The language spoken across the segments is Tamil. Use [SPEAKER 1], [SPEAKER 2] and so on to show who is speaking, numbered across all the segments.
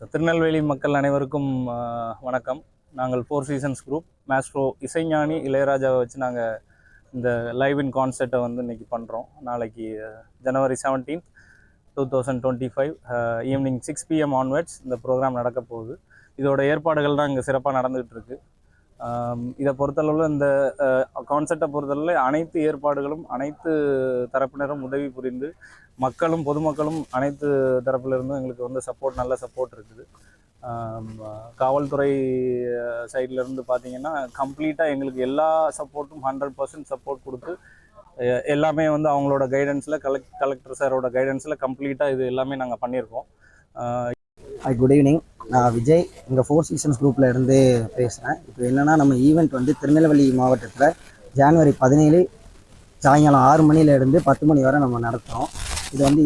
[SPEAKER 1] ஸோ திருநெல்வேலி மக்கள் அனைவருக்கும் வணக்கம். நாங்கள் ஃபோர் சீசன்ஸ் குரூப் மேஸ்ட்ரோ இசைஞானி இளையராஜாவை வச்சு நாங்கள் இந்த லைவ் இன் கான்சர்ட்டை வந்து இன்னைக்கு பண்ணுறோம் நாளைக்கு January seventeenth two thousand twenty five evening six PM onwards இந்த ப்ரோக்ராம் நடக்க போகுது. இதோட ஏற்பாடுகள் தான் இங்கே சிறப்பாக நடந்துகிட்ருக்கு இதை பொறுத்தளவில் இந்த கான்செப்டை பொறுத்தளவில் அனைத்து ஏற்பாடுகளும் அனைத்து தரப்பினரும் உதவி புரிந்து மக்களும் பொதுமக்களும் அனைத்து தரப்பிலிருந்தும் எங்களுக்கு வந்து சப்போர்ட் நல்ல சப்போர்ட் இருக்குது. காவல்துறை சைட்லேருந்து பார்த்தீங்கன்னா கம்ப்ளீட்டாக எங்களுக்கு எல்லா சப்போர்ட்டும் ஹண்ட்ரட் பர்சன்ட் சப்போர்ட் கொடுத்து எல்லாமே வந்து அவங்களோட கைடன்ஸில் கலெக்ட் கலெக்டர் சாரோட கைடன்ஸில் கம்ப்ளீட்டாக இது எல்லாமே நாங்கள் பண்ணியிருக்கோம்.
[SPEAKER 2] ஹாய் குட் ஈவினிங் நான் விஜய். இங்கே ஃபோர் சீசன்ஸ் குரூப்பில் இருந்து பேசுகிறேன் இப்போ என்னென்னா நம்ம ஈவெண்ட் வந்து திருநெல்வேலி மாவட்டத்தில் ஜனவரி பதினேழு சாயங்காலம் ஆறு மணிலேருந்து பத்து மணி வரை நம்ம நடத்துகிறோம் இது வந்து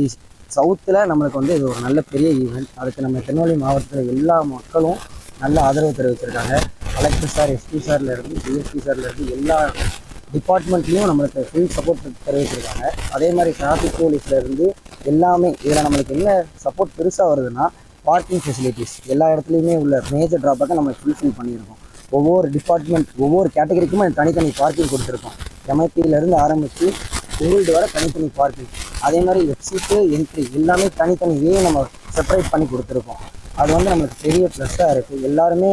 [SPEAKER 2] சவுத்தில் நம்மளுக்கு வந்து இது ஒரு நல்ல பெரிய ஈவெண்ட் அதுக்கு நம்ம திருநெல்வேலி மாவட்டத்தில் எல்லா மக்களும் நல்ல ஆதரவு தெரிவிச்சிருக்காங்க. கலெக்டர் சார் எஸ்பி சார்லேருந்து டிஎஸ்பி சார்லேருந்து எல்லா டிபார்ட்மெண்ட்லேயும் நம்மளுக்கு ஃபுல் சப்போர்ட் தெரிவிச்சிருக்காங்க. அதே மாதிரி டிராஃபிக் போலீஸ்லேருந்து எல்லாமே இதில் நம்மளுக்கு என்ன சப்போர்ட் பெருசாக வருதுன்னா பார்க்கிங் ஃபெசிலிட்டிஸ் எல்லா இடத்துலையுமே உள்ள மேஜர் ட்ராபேக்கை நம்ம ஃபுல்ஃபில் பண்ணியிருக்கோம். ஒவ்வொரு டிபார்ட்மெண்ட் ஒவ்வொரு கேட்டகரிக்குமே தனித்தனி பார்க்கிங் கொடுத்துருக்கோம். எம்ஐபியிலேருந்து ஆரம்பித்து கோல்டு வர தனித்தனி பார்க்கிங் அதே மாதிரி எக்ஸிட்டு என்ட்ரி எல்லாமே தனித்தனியே நம்ம செப்பரேட் பண்ணி கொடுத்துருக்கோம். அது வந்து நம்மளுக்கு பெரிய ப்ளஸ்ஸாக இருக்குது எல்லாருமே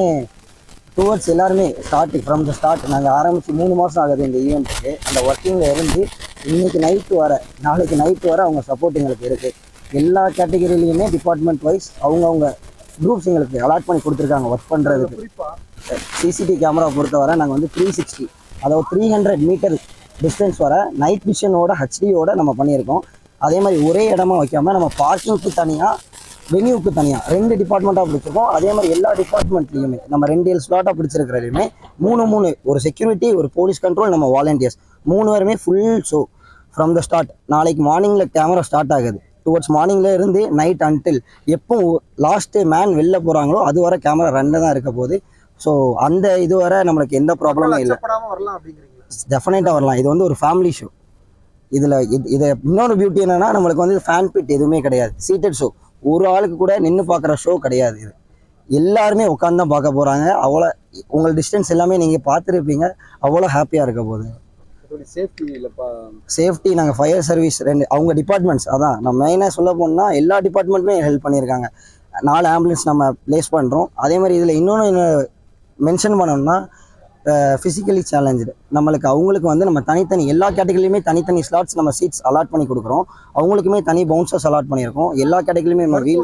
[SPEAKER 2] டுவர்ட்ஸ் எல்லாருமே ஸ்டார்டிங் ஃப்ரம் த ஸ்டார்ட் நாங்கள் ஆரம்பித்து மூணு மாதம் ஆகுது இந்த ஈவெண்ட்டுக்கு அந்த ஒர்க்கிங்கில் இருந்து இன்னைக்கு நைட்டு வர நாளைக்கு நைட்டு வர அவங்க சப்போர்ட் எங்களுக்கு இருக்குது எல்லா கேட்டகரியிலையுமே டிபார்ட்மெண்ட் வைஸ் அவங்கவுங்க குரூப்ஸ் எங்களுக்கு அலாட் பண்ணி கொடுத்துருக்காங்க ஒர்க் பண்ணுறதுக்கு சிசிடிவி கேமரா பொறுத்தவரை நாங்கள் வந்து த்ரீ சிக்ஸ்டி அதாவது த்ரீ ஹண்ட்ரட் மீட்டர் டிஸ்டன்ஸ் வர நைட் விஷனோட ஹெச்டியோட நம்ம பண்ணியிருக்கோம். அதே மாதிரி ஒரே இடமா வைக்காமல் நம்ம பார்க்கிங்க்கு தனியாக வெனியூக்கு தனியாக ரெண்டு டிபார்ட்மெண்ட்டாக பிடிச்சிருக்கோம். அதே மாதிரி எல்லா டிபார்ட்மெண்ட்லேயுமே நம்ம ரெண்டு ஏழு ஸ்லாட்டாக பிடிச்சிருக்கிறதுலையுமே மூணு மூணு ஒரு செக்யூரிட்டி ஒரு போலீஸ் கண்ட்ரோல் நம்ம வாலண்டியர்ஸ் மூணு பேருமே full show from the start நாளைக்கு மார்னிங்கில் கேமரா ஸ்டார்ட் ஆகுது. டுவர்ட்ஸ் மார்னிங்ல இருந்து நைட் அன்டில் எப்போ லாஸ்ட்டு மேன் வெளில போகிறாங்களோ அது வரை கேமரா ரன்னில் தான் இருக்க போகுது. ஸோ அந்த இது வரை நம்மளுக்கு எந்த ப்ராப்ளமும் இல்லை. டெஃபினட்டாக வரலாம் இது வந்து ஒரு ஃபேமிலி ஷோ இதில் இது இதை இன்னொரு பியூட்டி என்னன்னா நம்மளுக்கு வந்து ஃபேன் பிட் எதுவுமே கிடையாது. சீட்டட் ஷோ ஒரு ஆளுக்கு கூட நின்று பார்க்குற ஷோ கிடையாது இது. எல்லாருமே உட்காந்து தான் பார்க்க போகிறாங்க அவ்வளோ உங்கள் டிஸ்டன்ஸ் எல்லாமே நீங்கள் பார்த்துருப்பீங்க. அவ்வளோ ஹாப்பியாக இருக்க போகுது.
[SPEAKER 3] சேஃப்டி
[SPEAKER 2] நாங்கள் ஃபயர் சர்வீஸ் ரெண்டு அவங்க டிபார்ட்மெண்ட்ஸ் அதான். நம்ம மெயினாக சொல்ல போனால் எல்லா டிபார்ட்மெண்ட்டுமே ஹெல்ப் பண்ணியிருக்காங்க நாலு ஆம்புலன்ஸ் நம்ம ப்ளேஸ் பண்ணுறோம் அதே மாதிரி இதில் இன்னொன்று மென்ஷன் பண்ணோம்னா ஃபிசிக்கலி சேலஞ்சு நம்மளுக்கு அவங்களுக்கு வந்து நம்ம தனித்தனி எல்லா கேட்டகரியிலுமே தனித்தனி ஸ்லாட்ஸ் நம்ம சீட்ஸ் அலாட் பண்ணி கொடுக்குறோம். அவங்களுக்குமே தனி பவுன்சர்ஸ் அலாட் பண்ணியிருக்கோம். எல்லா கேட்டகரியிலுமே நம்ம வீல்?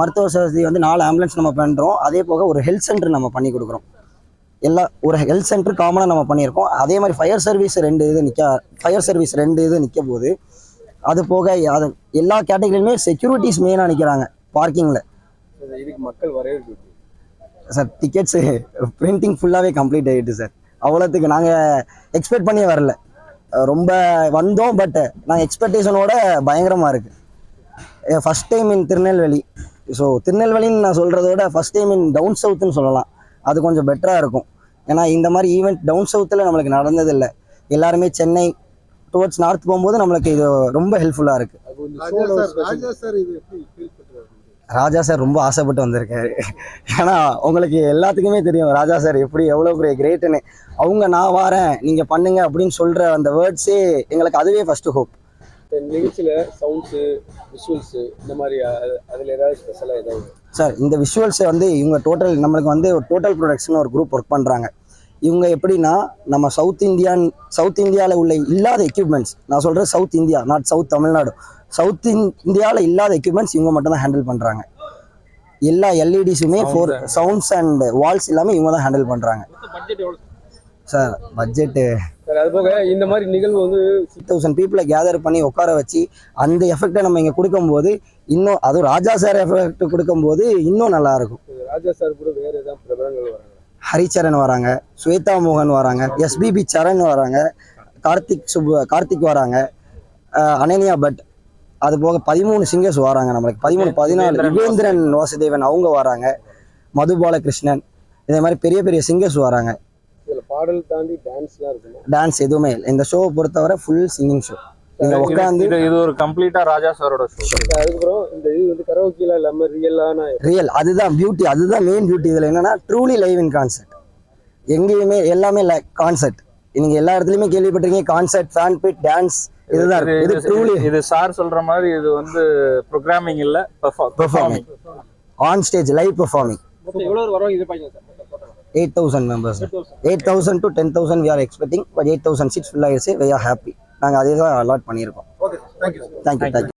[SPEAKER 2] மருத்துவ வசதி வந்து நாலு ஆம்புலன்ஸ் நம்ம பண்ணுறோம் அதே போக ஒரு ஹெல்த் சென்டர் நம்ம பண்ணி கொடுக்குறோம். எல்லா ஒரு ஹெல்த் சென்டர் காமனாக நம்ம பண்ணியிருக்கோம். அதே மாதிரி ஃபயர் சர்வீஸ் ரெண்டு இது நிற்க ஃபயர் சர்வீஸ் ரெண்டு இது நிற்க போகுது. அது போக அது எல்லா கேட்டகரியிலுமே செக்யூரிட்டிஸ் மெயினாக நிற்கிறாங்க பார்க்கிங்கில்
[SPEAKER 3] இதுக்கு மக்கள் வரவேற்பு?
[SPEAKER 2] சார் டிக்கெட்ஸு பிரிண்டிங் ஃபுல்லாகவே கம்ப்ளீட் ஆகிட்டு சார். அவ்வளோத்துக்கு நாங்கள் எக்ஸ்பெக்ட் பண்ணியே வரல. ரொம்ப வந்தோம் பட் நாங்கள் எக்ஸ்பெக்டேஷனோட பயங்கரமாக இருக்குது first time in Tirunelveli. So திருநெல்வேலின்னு நான் சொல்கிறதோட ஃபஸ்ட் டைம் இன் டவுன் சவுத்துன்னு சொல்லலாம். அது கொஞ்சம் பெட்டராக இருக்கும். ஏன்னா இந்த மாதிரி ஈவெண்ட் டவுன் சவுத்தில் நம்மளுக்கு நடந்ததில்லை. எல்லாருமே சென்னை டுவர்ட்ஸ் நார்த் போகும்போது நம்மளுக்கு இது ரொம்ப ஹெல்ப்ஃபுல்லாக இருக்குது
[SPEAKER 4] ராஜா சார்
[SPEAKER 2] ரொம்ப ஆசைப்பட்டு வந்திருக்காரு. ஏன்னா உங்களுக்கு எல்லாத்துக்குமே தெரியும் ராஜா சார் எப்படி எவ்வளோ பெரிய கிரேட்டுன்னு அவங்க நான் வாரேன் நீங்கள் பண்ணுங்க அப்படின்னு சொல்கிற அந்த வேர்ட்ஸே எங்களுக்கு அதுவே ஃபஸ்ட்டு ஹோப்
[SPEAKER 3] நிகழ்ச்சியில சவுண்ட்ஸு விஷுவல்ஸு இந்த மாதிரி அதுல ஏதாவது ஸ்பெஷலாக ஏதாவது?
[SPEAKER 2] சார் இந்த விஷுவல்ஸை வந்து இவங்க டோட்டல் நம்மளுக்கு வந்து ஒரு டோட்டல் ப்ரொடக்ஷன் ஒரு குரூப் ஒர்க் பண்ணுறாங்க இவங்க எப்படின்னா நம்ம சவுத் இந்தியான் சவுத் இந்தியாவில் உள்ள இல்லாத எக்யூப்மெண்ட்ஸ் நான் சொல்கிறேன் south India not south Tamil Nadu south இந்தியாவில் இல்லாத எக்யூப்மெண்ட்ஸ் இவங்க மட்டும் தான் ஹேண்டில் பண்ணுறாங்க எல்லா எல்இடிஸுமே ஃபோர் சவுண்ட்ஸ் அண்ட் வால்ஸ் எல்லாமே இவங்க தான் ஹேண்டில் பண்ணுறாங்க சார் பட்ஜெட்டு
[SPEAKER 3] சார் அது போக இந்த மாதிரி நிகழ்வு வந்து
[SPEAKER 2] சிக்ஸ் தௌசண்ட் பீப்புளை கேதர் பண்ணி உட்கார வச்சு அந்த எஃபெக்டை நம்ம இங்கே கொடுக்கும்போது இன்னும் அதுவும் ராஜா சார் எஃபெக்ட் கொடுக்கும்போது இன்னும் நல்லா இருக்கும்.
[SPEAKER 3] ராஜா சார் கூட வேற ஏதாவது பிரபலங்கள் வராங்க
[SPEAKER 2] ஹரிச்சரன் வராங்க ஸ்வேதா மோகன் வராங்க எஸ்பிபி சரண் வராங்க கார்த்திக் சுப்பு கார்த்திக் வராங்க அனன்யா பட் அது போக பதிமூணு சிங்கர்ஸ் வராங்க நம்மளுக்கு. பதிமூணு பதினாலு யுகேந்திரன் வாசுதேவன் அவங்க வராங்க மதுபாலகிருஷ்ணன் இதே மாதிரி பெரிய பெரிய சிங்கர்ஸ் வராங்க.
[SPEAKER 3] பாடல் தாண்டி டான்ஸ்லாம் இருக்குமா?
[SPEAKER 2] டான்ஸ் எதுவுமே இல்லை. இந்த ஷோவை பொறுத்தவரை ஃபுல் சிங்கிங் ஷோ நீங்க
[SPEAKER 1] இது-
[SPEAKER 2] உட்காந்து
[SPEAKER 1] இது ஒரு கம்ப்ளீட்டா ராஜா சாரோட ஷோ
[SPEAKER 3] அதுக்கப்புறம் இந்த இது வந்து கரோக்கிலாம் இல்லாம ரியலான
[SPEAKER 2] ரியல் அதுதான் பியூட்டி அதுதான் மெயின் பியூட்டி இதில். என்னன்னா ட்ரூலி லைவ் இன் கான்செர்ட் எங்கேயுமே எல்லாமே கான்செர்ட் நீங்க எல்லா இடத்துலையுமே கேள்விப்பட்டிருக்கீங்க கான்செர்ட் ஃபேன் பிட் டான்ஸ் இதுதான்
[SPEAKER 1] இது
[SPEAKER 2] இருக்கு. ட்ரூலி
[SPEAKER 1] இது சார் சொல்ற மாதிரி இது வந்து ப்ரோக்ராமிங் இல்ல performing
[SPEAKER 2] on stage live performing
[SPEAKER 3] எவ்வளவு வருவாங்க எதிர்பார்க்கலாம் sir?
[SPEAKER 2] Eight thousand members
[SPEAKER 3] 8,000.
[SPEAKER 2] Eight thousand to ten thousand we are expecting but eight thousand seats full ஆயிடுச்சு வி ஆர் ஹாப்பி நாங்கள் அதே தான் அலாட் பண்ணியிருக்கோம் தேங்க்யூ தேங்க்யூ